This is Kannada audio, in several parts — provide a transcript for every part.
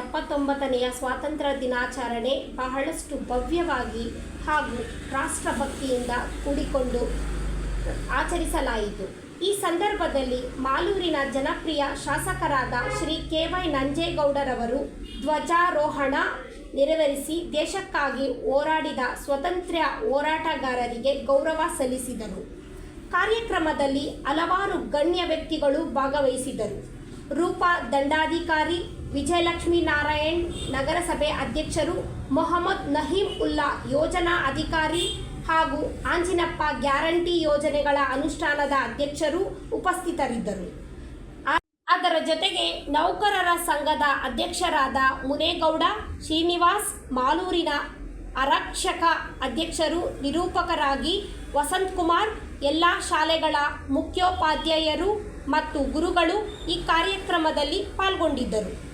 ಎಪ್ಪತ್ತೊಂಬತ್ತನೆಯ ಸ್ವಾತಂತ್ರ್ಯ ದಿನಾಚರಣೆ ಬಹಳಷ್ಟು ಭವ್ಯವಾಗಿ ಹಾಗೂ ರಾಷ್ಟ್ರಭಕ್ತಿಯಿಂದ ಕೂಡಿಕೊಂಡು ಆಚರಿಸಲಾಯಿತು. ಈ ಸಂದರ್ಭದಲ್ಲಿ ಮಾಲೂರಿನ ಜನಪ್ರಿಯ ಶಾಸಕರಾದ ಶ್ರೀ ಕೆ ವೈ ನಂಜೇಗೌಡರವರು ಧ್ವಜಾರೋಹಣ ನೆರವೇರಿಸಿ ದೇಶಕ್ಕಾಗಿ ಹೋರಾಡಿದ ಸ್ವಾತಂತ್ರ್ಯ ಹೋರಾಟಗಾರರಿಗೆ ಗೌರವ ಸಲ್ಲಿಸಿದರು. ಕಾರ್ಯಕ್ರಮದಲ್ಲಿ ಹಲವಾರು ಗಣ್ಯ ವ್ಯಕ್ತಿಗಳು ಭಾಗವಹಿಸಿದರು. ರೂಪಾ ದಂಡಾಧಿಕಾರಿ ವಿಜಯಲಕ್ಷ್ಮಿ ನಾರಾಯಣ್ ನಗರಸಭೆ ಅಧ್ಯಕ್ಷರು ಮೊಹಮ್ಮದ್ ನಹೀಂ ಉಲ್ಲಾ ಯೋಜನಾ ಅಧಿಕಾರಿ ಹಾಗೂ ಆಂಜಿನಪ್ಪ ಗ್ಯಾರಂಟಿ ಯೋಜನೆಗಳ ಅನುಷ್ಠಾನದ ಅಧ್ಯಕ್ಷರು ಉಪಸ್ಥಿತರಿದ್ದರು. ಅದರ ಜೊತೆಗೆ ನೌಕರರ ಸಂಘದ ಅಧ್ಯಕ್ಷರಾದ ಮುನೇಗೌಡ, ಶ್ರೀನಿವಾಸ್ ಮಾಲೂರಿನ ಆರಕ್ಷಕ ಅಧ್ಯಕ್ಷರು ನಿರೂಪಕರಾಗಿ ವಸಂತ್ ಕುಮಾರ್ ಎಲ್ಲ ಶಾಲೆಗಳ ಮುಖ್ಯೋಪಾಧ್ಯಾಯರು ಮತ್ತು ಗುರುಗಳು ಈ ಕಾರ್ಯಕ್ರಮದಲ್ಲಿ ಪಾಲ್ಗೊಂಡಿದ್ದರು.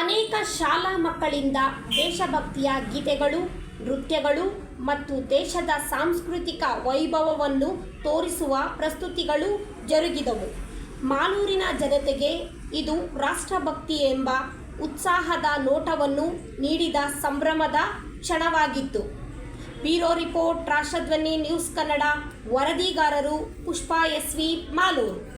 ಅನೇಕ ಶಾಲಾ ಮಕ್ಕಳಿಂದ ದೇಶಭಕ್ತಿಯ ಗೀತೆಗಳು, ನೃತ್ಯಗಳು ಮತ್ತು ದೇಶದ ಸಾಂಸ್ಕೃತಿಕ ವೈಭವವನ್ನು ತೋರಿಸುವ ಪ್ರಸ್ತುತಿಗಳು ಜರುಗಿದವು. ಮಾಲೂರಿನ ಜನತೆಗೆ ಇದು ರಾಷ್ಟ್ರಭಕ್ತಿ ಎಂಬ ಉತ್ಸಾಹದ ನೋಟವನ್ನು ನೀಡಿದ ಸಂಭ್ರಮದ ಕ್ಷಣವಾಗಿತ್ತು. Bureau report, Rashtradhwani, news Kannada, ವರದಿಗಾರರು, Pushpa S V, Malur.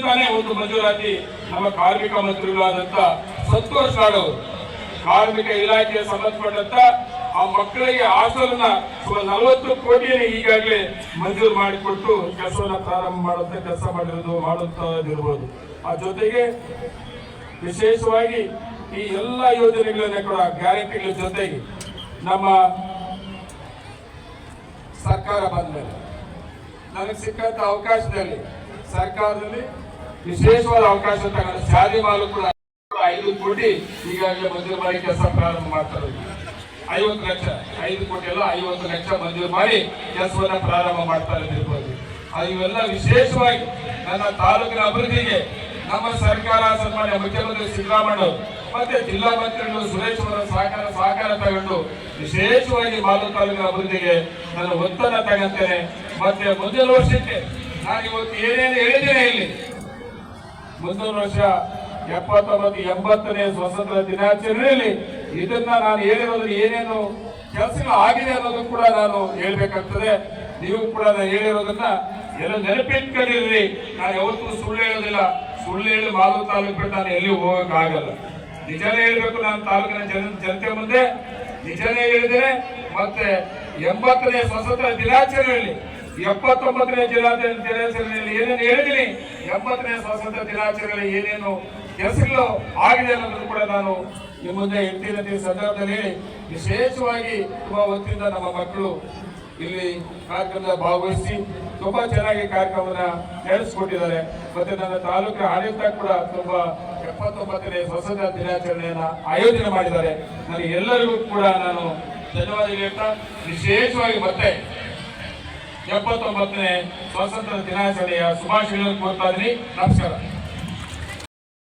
ತಾನೇ ಒಂದು ಮಂಜೂರಾತಿ ನಮ್ಮ ಕಾರ್ಮಿಕ ಮಂತ್ರಿಗಳಾದಂತ ಸಂತೋಷ್ ಲಾಡ್ ಅವರು ಕಾರ್ಮಿಕ ಇಲಾಖೆಗೆ ಸಂಬಂಧಪಟ್ಟಂತ ಆ ಮಕ್ಕಳಿಗೆ ಆಸರನ್ನ ನಲವತ್ತು ಕೋಟಿಯನ್ನು ಈಗಾಗಲೇ ಮಂಜೂರು ಮಾಡಿಕೊಟ್ಟು ಕೆಲಸವನ್ನ ಪ್ರಾರಂಭ ಮಾಡುವಂತ ಕೆಲಸ ಮಾಡಿರೋದು ಮಾಡುತ್ತಿರಬಹುದು ಆ ಜೊತೆಗೆ ವಿಶೇಷವಾಗಿ ಈ ಎಲ್ಲ ಯೋಜನೆಗಳನ್ನ ಕೂಡ ಗ್ಯಾರಂಟಿಗಳ ಜೊತೆಗೆ ನಮ್ಮ ಸರ್ಕಾರ ಬಂದ ಮೇಲೆ ನನಗೆ ಸಿಕ್ಕಂತ ಅವಕಾಶದಲ್ಲಿ ಸರ್ಕಾರದಲ್ಲಿ ವಿಶೇಷವಾದ ಅವಕಾಶ ತಗೊಂಡು ಶಾದಿ ಮಾಲು ಕೂಡ ಐದು ಕೋಟಿ ಈಗಾಗಲೇ ಮಂಜೂರು ಮಾಡಿ ಕೆಲಸ ಪ್ರಾರಂಭ ಮಾಡ್ತಾರೆ. ಐವತ್ತು ಲಕ್ಷ, ಐದು ಕೋಟಿ ಎಲ್ಲ ಐವತ್ತು ಲಕ್ಷ ಮಂಜೂರು ಮಾಡಿ ಕೆಲಸವನ್ನ ಪ್ರಾರಂಭ ಮಾಡ್ತಾರೆ ಇರ್ಬೋದು ಅದು ಇವೆಲ್ಲ ವಿಶೇಷವಾಗಿ ನನ್ನ ತಾಲೂಕಿನ ಅಭಿವೃದ್ಧಿಗೆ ನಮ್ಮ ಸರ್ಕಾರ, ಸನ್ಮಾನ್ಯ ಮುಖ್ಯಮಂತ್ರಿ ಸಿದ್ದರಾಮಯ್ಯ ಮತ್ತೆ ಜಿಲ್ಲಾ ಮಂತ್ರಿಗಳು ಸುರೇಶ್ ಅವರ ಸಹಕಾರ ಸಹಕಾರ ತಗೊಂಡು ವಿಶೇಷವಾಗಿ ಮಾಲೂರು ತಾಲೂಕಿನ ಅಭಿವೃದ್ಧಿಗೆ ನಾನು ಒತ್ತನ್ನ ತಗಂತೇನೆ. ಮತ್ತೆ ಮುಂದಿನ ವರ್ಷಕ್ಕೆ ನಾನು ಇವತ್ತು ಏನೇನು ಹೇಳಿದ್ದೇನೆ ಇಲ್ಲಿ? ಮುಂದಿನ ವರ್ಷ, ಎಪ್ಪತ್ತೊಂಬತ್ತು, ಎಂಬತ್ತನೇ ಸ್ವಾತಂತ್ರ್ಯ ದಿನಾಚರಣೆಯಲ್ಲಿ ಇದನ್ನ ನಾನು ಹೇಳಿರೋದ್ರ ಏನೇನು ಕೆಲಸಗಳು ಆಗಿದೆ ಅನ್ನೋದು ಕೂಡ ನಾನು ಹೇಳ್ಬೇಕಾಗ್ತದೆ. ನೀವು ಕೂಡ ನಾನು ಹೇಳಿರೋದನ್ನ ಎಲ್ಲ ನೆನಪಿಟ್ಕೊಂಡಿರ್ರಿ. ನಾನು ಯಾವತ್ತೂ ಸುಳ್ಳು ಹೇಳೋದಿಲ್ಲ. ಸುಳ್ಳು ಹೇಳಿ ಮಾಲೂರು ತಾಲೂಕು ಬಿಟ್ಟು ನಾನು ಎಲ್ಲಿ ಹೋಗೋಕ್ಕಾಗಲ್ಲ. ನಿಜನೇ ಹೇಳ್ಬೇಕು ನಾನು ತಾಲೂಕಿನ ಜನ, ಜನತೆ ಮುಂದೆ. ನಿಜನೇ ಹೇಳಿದರೆ ಮತ್ತೆ ಎಂಬತ್ತನೇ ಸ್ವಾತಂತ್ರ್ಯ ದಿನಾಚರಣೆಯಲ್ಲಿ ಎಪ್ಪತ್ತೊಂಬತ್ತನೇ ಜಿಲ್ಲಾ ದಿನಾಚರಣೆಯಲ್ಲಿ ಏನೇನು ಹೇಳಿದ್ದೀನಿ? ಎಂಬತ್ತನೇ ಸ್ವಾತಂತ್ರ್ಯ ದಿನಾಚರಣೆಯಲ್ಲಿ ಏನೇನು ಕೆಲಸಗಳು ಆಗಿದೆ ಅನ್ನೋದನ್ನು ಕೂಡ ನಾನು ನಿಮ್ಮ ಮುಂದೆ ಹೇಳ್ತೀನಿ ಸಂದರ್ಭದಲ್ಲಿ ವಿಶೇಷವಾಗಿ ತುಂಬಾ ಹೊತ್ತಿಂದ ನಮ್ಮ ಮಕ್ಕಳು ಇಲ್ಲಿ ಕಾರ್ಯಕ್ರಮದ ಭಾಗವಹಿಸಿ ತುಂಬಾ ಚೆನ್ನಾಗಿ ಕಾರ್ಯಕ್ರಮನ ನಡೆಸಿಕೊಟ್ಟಿದ್ದಾರೆ. ಮತ್ತೆ ನನ್ನ ತಾಲೂಕಿನ ಆಡಳಿತ ಕೂಡ ತುಂಬಾ ಎಪ್ಪತ್ತೊಂಬತ್ತನೇ ಸ್ವಾತಂತ್ರ್ಯ ದಿನಾಚರಣೆಯನ್ನ ಆಯೋಜನೆ ಮಾಡಿದ್ದಾರೆ. ನನಗೆ ಎಲ್ಲರಿಗೂ ಕೂಡ ನಾನು ಧನ್ಯವಾದ ಹೇಳ್ತಾ, ವಿಶೇಷವಾಗಿ ಮತ್ತೆ ಎಪ್ಪತ್ತೊಂಬತ್ತನೇ ಸ್ವಾತಂತ್ರ್ಯ ದಿನಾಚರಣೆಯ ಶುಭಾಶಯಗಳನ್ನು ಕೋರ್ತಾ ಇದ್ದೀನಿ. ನಮಸ್ಕಾರ.